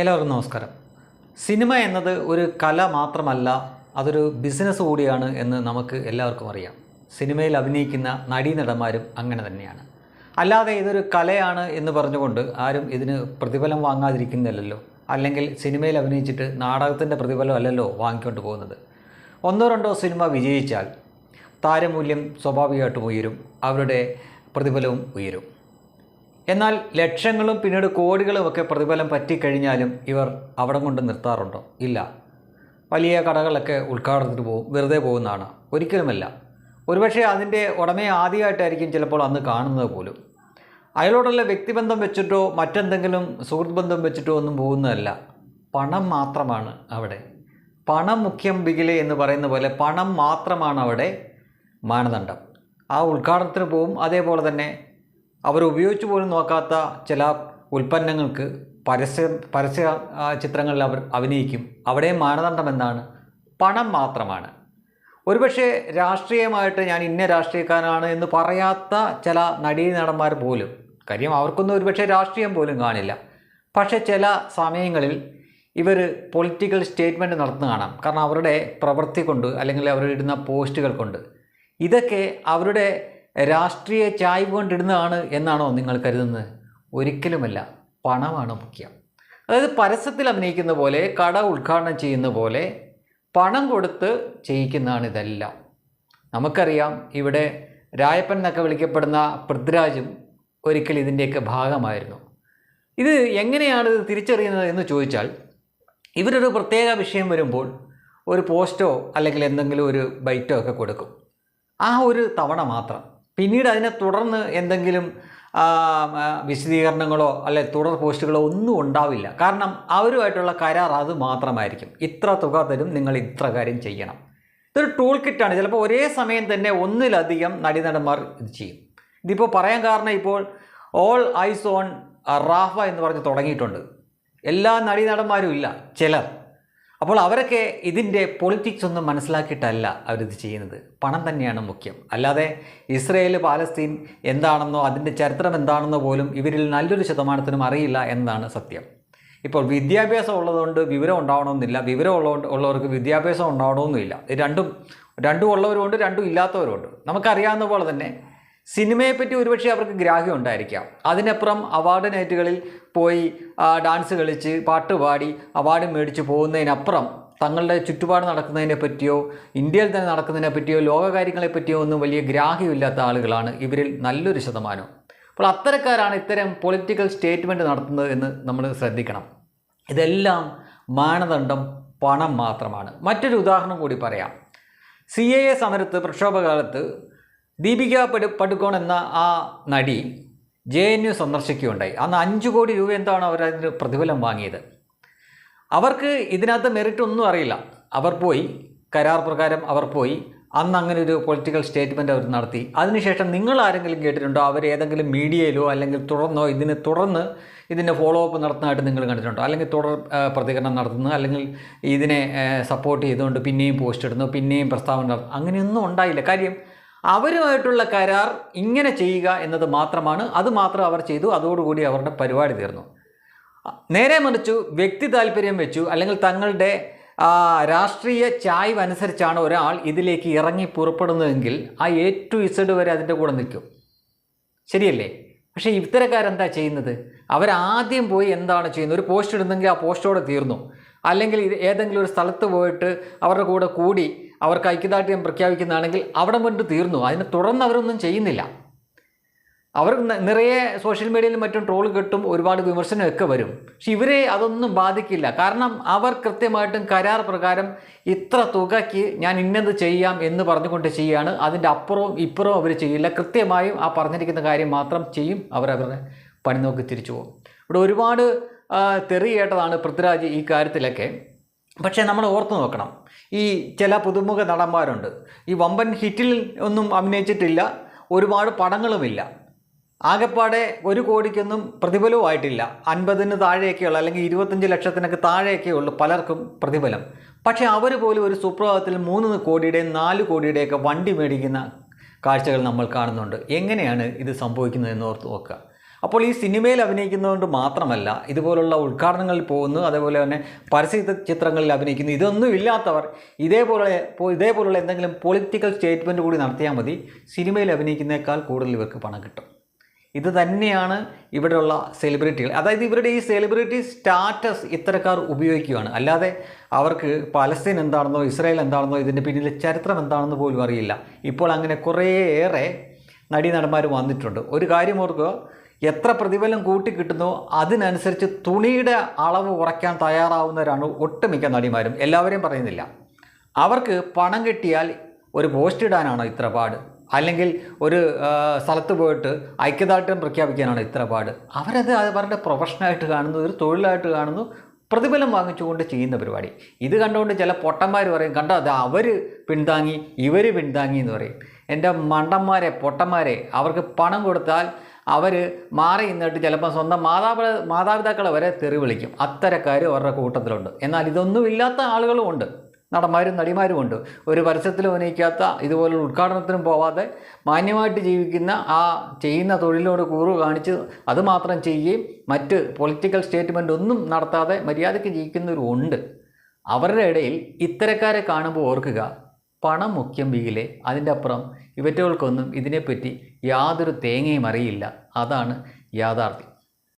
എല്ലാവർക്കും നമസ്കാരം. സിനിമ എന്നത് ഒരു കല മാത്രമല്ല അതൊരു ബിസിനസ് കൂടിയാണ് എന്ന് നമുക്ക് എല്ലാവർക്കും അറിയാം. സിനിമയിൽ അഭിനയിക്കുന്ന നടീനടന്മാരും അങ്ങനെ തന്നെയാണ്. അല്ലാതെ ഇതൊരു കലയാണ് എന്ന് പറഞ്ഞുകൊണ്ട് ആരും ഇതിന് പ്രതിഫലം വാങ്ങാതിരിക്കുന്നില്ലല്ലോ. അല്ലെങ്കിൽ സിനിമയിൽ അഭിനയിച്ചിട്ട് നാടകത്തിന്റെ പ്രതിഫലം അല്ലല്ലോ വാങ്ങിക്കൊണ്ട് പോകുന്നത്. ഒന്നോ രണ്ടോ സിനിമ വിജയിച്ചാൽ താരമൂല്യം സ്വാഭാവികമായിട്ടും ഉയരും അവരുടെ പ്രതിഫലവും ഉയരും. എന്നാൽ ലക്ഷങ്ങളും പിന്നീട് കോടികളും ഒക്കെ പ്രതിഫലം പറ്റിക്കഴിഞ്ഞാലും ഇവർ അവിടെ കൊണ്ട് നിർത്താറുണ്ടോ? ഇല്ല. വലിയ കടകളൊക്കെ ഉദ്ഘാടനത്തിന് പോകും വെറുതെ പോകുന്നതാണ്. ഒരിക്കലുമല്ല. ഒരുപക്ഷെ അതിന്റെ ഉടമയെ ആദ്യമായിട്ടായിരിക്കും ചിലപ്പോൾ അന്ന് കാണുന്നത് പോലും. അയാളോടുള്ള വ്യക്തിബന്ധം വെച്ചിട്ടോ മറ്റെന്തെങ്കിലും സുഹൃത്ത് ബന്ധം വെച്ചിട്ടോ ഒന്നും പോകുന്നതല്ല. പണം മാത്രമാണ് അവിടെ. പണം മുഖ്യം ബിഗിലെ എന്ന് പറയുന്ന പോലെ പണം മാത്രമാണ് അവിടെ മാനദണ്ഡം. ആ ഉദ്ഘാടനത്തിന് പോവും അതേപോലെ തന്നെ അവർ ഉപയോഗിച്ചു പോലും നോക്കാത്ത ചില ഉൽപ്പന്നങ്ങൾക്ക് പരസ്യ പരസ്യ ചിത്രങ്ങളിൽ അവർ അഭിനയിക്കും. അവിടെ മാനദണ്ഡം എന്താണ്? പണം മാത്രമാണ്. ഒരുപക്ഷെ രാഷ്ട്രീയമായിട്ട് ഞാൻ ഇന്ന രാഷ്ട്രീയക്കാരനാണ് എന്ന് പറയാത്ത ചില നടീ നടന്മാർ പോലും കാര്യം അവർക്കൊന്നും ഒരുപക്ഷെ രാഷ്ട്രീയം പോലും കാണില്ല. പക്ഷേ ചില സമയങ്ങളിൽ ഇവർ പൊളിറ്റിക്കൽ സ്റ്റേറ്റ്മെന്റ് നടത്തുന്ന കാണാം. കാരണം അവരുടെ പ്രവൃത്തി കൊണ്ട് അല്ലെങ്കിൽ അവരിടുന്ന പോസ്റ്റുകൾ കൊണ്ട്. ഇതൊക്കെ അവരുടെ രാഷ്ട്രീയ ചായ്വ് കൊണ്ടിടുന്നതാണ് എന്നാണോ നിങ്ങൾ കരുതുന്നത്? ഒരിക്കലുമല്ല. പണമാണ് മുഖ്യം. അതായത് പരസ്യത്തിൽ അഭിനയിക്കുന്ന പോലെ കട ഉദ്ഘാടനം ചെയ്യുന്ന പോലെ പണം കൊടുത്ത് ചെയ്യിക്കുന്നതാണ് ഇതെല്ലാം. നമുക്കറിയാം ഇവിടെ രായപ്പൻ എന്നൊക്കെ വിളിക്കപ്പെടുന്ന പൃഥ്വിരാജും ഒരിക്കൽ ഇതിന്റെയൊക്കെ ഭാഗമായിരുന്നു. ഇത് എങ്ങനെയാണ് ഇത് തിരിച്ചറിയുന്നത് എന്ന് ചോദിച്ചാൽ ഇവരൊരു പ്രത്യേക വിഷയം വരുമ്പോൾ ഒരു പോസ്റ്റോ അല്ലെങ്കിൽ എന്തെങ്കിലും ഒരു ബൈറ്റോ ഒക്കെ കൊടുക്കും. ആ ഒരു തവണ മാത്രം. പിന്നീട് അതിനെ തുടർന്ന് എന്തെങ്കിലും വിശദീകരണങ്ങളോ അല്ലെ തുടർ പോസ്റ്റുകളോ ഒന്നും ഉണ്ടാവില്ല. കാരണം അവരുമായിട്ടുള്ള കരാർ അത് മാത്രമായിരിക്കും. ഇത്ര തുക തരും നിങ്ങൾ ഇത്ര കാര്യം ചെയ്യണം. ഇതൊരു ടൂൾ കിറ്റാണ് ചിലപ്പോൾ ഒരേ സമയം തന്നെ ഒന്നിലധികം നടീനടന്മാർ ഇത് ചെയ്യും. ഇതിപ്പോൾ പറയാൻ കാരണം ഇപ്പോൾ ഓൾ ഐസ് ഓൺ റാഫ എന്ന് പറഞ്ഞ് തുടങ്ങിയിട്ടുണ്ട്. എല്ലാ നടീനടന്മാരും ഇല്ല. ചിലർ. അപ്പോൾ അവരൊക്കെ ഇതിന്റെ പൊളിറ്റിക്സ് ഒന്നും മനസ്സിലാക്കിയിട്ടല്ല അവരിത് ചെയ്യുന്നത്. പണം തന്നെയാണ് മുഖ്യം. അല്ലാതെ ഇസ്രയേൽ പാലസ്തീൻ എന്താണെന്നോ അതിന്റെ ചരിത്രം എന്താണെന്നോ പോലും ഇവരിൽ നല്ലൊരു ശതമാനത്തിനും അറിയില്ല എന്നതാണ് സത്യം. ഇപ്പോൾ വിദ്യാഭ്യാസം ഉള്ളതുകൊണ്ട് വിവരം ഉണ്ടാവണമെന്നില്ല. വിവരം ഉള്ളതുകൊണ്ട് ഉള്ളവർക്ക് വിദ്യാഭ്യാസം ഉണ്ടാവണമെന്നില്ല രണ്ടും രണ്ടും ഉള്ളവരുമുണ്ട് രണ്ടും ഇല്ലാത്തവരുമുണ്ട്. നമുക്കറിയാവുന്ന പോലെ തന്നെ സിനിമയെപ്പറ്റി ഒരുപക്ഷെ അവർക്ക് ഗ്രാഹ്യം ഉണ്ടായിരിക്കാം. അതിനപ്പുറം അവാർഡ് നൈറ്റുകളിൽ പോയി ഡാൻസ് കളിച്ച് പാട്ട് പാടി അവാർഡ് മേടിച്ച് പോകുന്നതിനപ്പുറം തങ്ങളുടെ ചുറ്റുപാട് നടക്കുന്നതിനെ പറ്റിയോ ഇന്ത്യയിൽ തന്നെ നടക്കുന്നതിനെ പറ്റിയോ ലോകകാര്യങ്ങളെ പറ്റിയോ ഒന്നും വലിയ ഗ്രാഹ്യമില്ലാത്ത ആളുകളാണ് ഇവരിൽ നല്ലൊരു ശതമാനം. അപ്പോൾ അത്തരക്കാരാണ് ഇത്തരം പൊളിറ്റിക്കൽ സ്റ്റേറ്റ്മെന്റ് നടത്തുന്നത് എന്ന് നമ്മൾ ശ്രദ്ധിക്കണം. ഇതെല്ലാം മാനദണ്ഡം പണം മാത്രമാണ്. മറ്റൊരു ഉദാഹരണം കൂടി പറയാം. സി എ എ സമരത്ത് പ്രക്ഷോഭകാലത്ത് ദീപിക പടു പടുക്കോൺ എന്ന ആ നടി ജെ എൻ യു സന്ദർശിക്കുകയുണ്ടായി. അന്ന് അഞ്ച് കോടി രൂപ എന്താണ് അവർ അതിന് പ്രതിഫലം വാങ്ങിയത്? അവർക്ക് ഇതിനകത്ത് മെറിറ്റ് ഒന്നും അറിയില്ല. അവർ പോയി കരാർ പ്രകാരം അവർ പോയി. അന്ന് അങ്ങനെ ഒരു പൊളിറ്റിക്കൽ സ്റ്റേറ്റ്മെന്റ് അവർ നടത്തി. അതിനുശേഷം നിങ്ങൾ ആരെങ്കിലും കേട്ടിട്ടുണ്ടോ? അവർ ഏതെങ്കിലും മീഡിയയിലോ അല്ലെങ്കിൽ തുടർന്നോ ഇതിനെ തുടർന്ന് ഇതിന്റെ ഫോളോ അപ്പ് നടത്തുന്നതായിട്ട് നിങ്ങൾ കണ്ടിട്ടുണ്ടോ? അല്ലെങ്കിൽ തുടർ പ്രതികരണം നടത്തുന്നു. അല്ലെങ്കിൽ ഇതിനെ സപ്പോർട്ട് ചെയ്തുകൊണ്ട് പിന്നെയും പോസ്റ്റ് ഇടുന്നു. പിന്നെയും പ്രസ്താവന നടത്തുന്നു. അങ്ങനെയൊന്നും ഉണ്ടായില്ല. കാര്യം അവരുമായിട്ടുള്ള കരാർ ഇങ്ങനെ ചെയ്യുക എന്നത് മാത്രമാണ്. അത് മാത്രം അവർ ചെയ്തു. അതോടുകൂടി അവരുടെ പരിപാടി തീർന്നു. നേരെ മറിച്ചു വ്യക്തി താല്പര്യം വെച്ചു. അല്ലെങ്കിൽ തങ്ങളുടെ രാഷ്ട്രീയ ചായ്വ് അനുസരിച്ചാണ് ഒരാൾ ഇതിലേക്ക് ഇറങ്ങി പുറപ്പെടുന്നതെങ്കിൽ ആ എ ടു ഇസഡ് വരെ അതിന്റെ കൂടെ നിൽക്കും. ശരിയല്ലേ? പക്ഷേ ഇത്തരക്കാരെന്താ ചെയ്യുന്നത്? അവരാദ്യം പോയി എന്താണ് ചെയ്യുന്നത്? ഒരു പോസ്റ്റ് ഇടുന്നെങ്കിൽ ആ പോസ്റ്റോടെ തീർന്നു. അല്ലെങ്കിൽ ഏതെങ്കിലും ഒരു സ്ഥലത്ത് പോയിട്ട് അവരുടെ കൂടെ കൂടി അവർക്ക് ഐക്യദാർഢ്യം പ്രഖ്യാപിക്കുന്നതാണെങ്കിൽ അവിടെ മുൻപ് തീർന്നു. അതിനെ തുടർന്ന് അവരൊന്നും ചെയ്യുന്നില്ല. അവർ നിറയെ സോഷ്യൽ മീഡിയയിലും മറ്റും ട്രോൾ കിട്ടും ഒരുപാട് വിമർശനമൊക്കെ വരും. പക്ഷെ ഇവരെ അതൊന്നും ബാധിക്കില്ല. കാരണം അവർ കൃത്യമായിട്ടും കരാർ പ്രകാരം ഇത്ര തുകയ്ക്ക് ഞാൻ ഇന്നത് ചെയ്യാം എന്ന് പറഞ്ഞുകൊണ്ട് ചെയ്യുകയാണ്. അതിന്റെ അപ്പുറവും ഇപ്പുറവും അവർ ചെയ്യില്ല. കൃത്യമായും ആ പറഞ്ഞിരിക്കുന്ന കാര്യം മാത്രം ചെയ്യും. അവർ അവരുടെ പണി നോക്കി തിരിച്ചു പോകും. ഇവിടെ ഒരുപാട് തെറിയേട്ടതാണ് പൃഥ്വിരാജ് ഈ കാര്യത്തിലൊക്കെ. പക്ഷേ നമ്മൾ ഓർത്തു നോക്കണം. ഈ ചില പുതുമുഖ നടന്മാരുണ്ട്. ഈ വമ്പൻ ഹിറ്റിൽ ഒന്നും അഭിനയിച്ചിട്ടില്ല. ഒരുപാട് പടങ്ങളുമില്ല. ആകെപ്പാടെ ഒരു കോടിക്കൊന്നും പ്രതിഫലവും ആയിട്ടില്ല അൻപതിന് താഴെയൊക്കെയുള്ള അല്ലെങ്കിൽ ഇരുപത്തഞ്ച് ലക്ഷത്തിനൊക്കെ താഴെയൊക്കെ ഉള്ളൂ പലർക്കും പ്രതിഫലം. പക്ഷേ അവർ പോലും ഒരു സുപ്രഭാതത്തിൽ മൂന്ന് കോടിയുടെയും നാല് കോടിയുടെയൊക്കെ വണ്ടി മേടിക്കുന്ന കാഴ്ചകൾ നമ്മൾ കാണുന്നുണ്ട്. എങ്ങനെയാണ് ഇത് സംഭവിക്കുന്നതെന്ന് ഓർത്ത് നോക്കുക. അപ്പോൾ ഈ സിനിമയിൽ അഭിനയിക്കുന്നതുകൊണ്ട് മാത്രമല്ല ഇതുപോലുള്ള ഉദ്ഘാടനങ്ങളിൽ പോകുന്നു അതേപോലെ തന്നെ പരസ്യ ചിത്രങ്ങളിൽ അഭിനയിക്കുന്നു. ഇതൊന്നും ഇല്ലാത്തവർ ഇതേപോലെ ഇതേപോലുള്ള എന്തെങ്കിലും പൊളിറ്റിക്കൽ സ്റ്റേറ്റ്മെന്റ് കൂടി നടത്തിയാൽ മതി സിനിമയിൽ അഭിനയിക്കുന്നേക്കാൾ കൂടുതൽ ഇവർക്ക് പണം കിട്ടും. ഇത് തന്നെയാണ് ഇവിടെയുള്ള സെലിബ്രിറ്റികൾ അതായത് ഇവരുടെ ഈ സെലിബ്രിറ്റി സ്റ്റാറ്റസ് ഇത്തരക്കാർ ഉപയോഗിക്കുകയാണ്. അല്ലാതെ അവർക്ക് പലസ്തീൻ എന്താണെന്നോ ഇസ്രായേൽ എന്താണെന്നോ ഇതിന്റെ പിന്നിലെ ചരിത്രം എന്താണെന്ന് പോലും അറിയില്ല. ഇപ്പോൾ അങ്ങനെ കുറേയേറെ നടീനടന്മാർ വന്നിട്ടുണ്ട്. ഒരു കാര്യം ഓർക്കുക എത്ര പ്രതിഫലം കൂട്ടിക്കിട്ടുന്നോ അതിനനുസരിച്ച് തുണിയുടെ അളവ് കുറയ്ക്കാൻ തയ്യാറാവുന്നവരാണ് ഒട്ടുമിക്ക നടിമാരും. എല്ലാവരെയും പറയുന്നില്ല. അവർക്ക് പണം കിട്ടിയാൽ ഒരു പോസ്റ്റ് ഇടാനാണോ ഇത്ര പാട്? അല്ലെങ്കിൽ ഒരു സ്ഥലത്ത് പോയിട്ട് ഐക്യദാർഢ്യം പ്രഖ്യാപിക്കാനാണോ ഇത്ര പാട്? അവരത് അവരുടെ പ്രൊഫഷനായിട്ട് കാണുന്നു ഒരു തൊഴിലായിട്ട് കാണുന്നു പ്രതിഫലം വാങ്ങിച്ചുകൊണ്ട് ചെയ്യുന്ന പരിപാടി. ഇത് കണ്ടുകൊണ്ട് ചില പൊട്ടന്മാർ പറയും കണ്ടോ അത് അവർ പിന്താങ്ങി ഇവർ പിന്താങ്ങി എന്ന് പറയും. എന്റെ മണ്ടന്മാരെ പൊട്ടന്മാരെ അവർക്ക് പണം കൊടുത്താൽ അവർ മാറി നിന്നിട്ട് ചിലപ്പോൾ സ്വന്തം മാതാപിതാ മാതാപിതാക്കളെ വരെ തെറി വിളിക്കും. അത്തരക്കാർ അവരുടെ കൂട്ടത്തിലുണ്ട്. എന്നാൽ ഇതൊന്നും ഇല്ലാത്ത ആളുകളും ഉണ്ട്. നടന്മാരും നടിമാരും ഉണ്ട്. ഒരു പരസ്യത്തിലും ഉന്നയിക്കാത്ത ഇതുപോലുള്ള ഉദ്ഘാടനത്തിനും പോവാതെ മാന്യമായിട്ട് ജീവിക്കുന്ന ആ ചെയ്യുന്ന തൊഴിലിനോട് കൂറ് കാണിച്ച് അതുമാത്രം ചെയ്യുകയും മറ്റ് പൊളിറ്റിക്കൽ സ്റ്റേറ്റ്മെന്റ് ഒന്നും നടത്താതെ മര്യാദയ്ക്ക് ജീവിക്കുന്നവരും ഉണ്ട്. അവരുടെ ഇടയിൽ ഇത്തരക്കാരെ കാണുമ്പോൾ ഓർക്കുക പണം മുഖ്യം ബിയിലെ അതിന്റെ അപ്പുറം ഇവറ്റകൾക്കൊന്നും ഇതിനെപ്പറ്റി യാതൊരു തേങ്ങയും അറിയില്ല. അതാണ് യാഥാർത്ഥ്യം.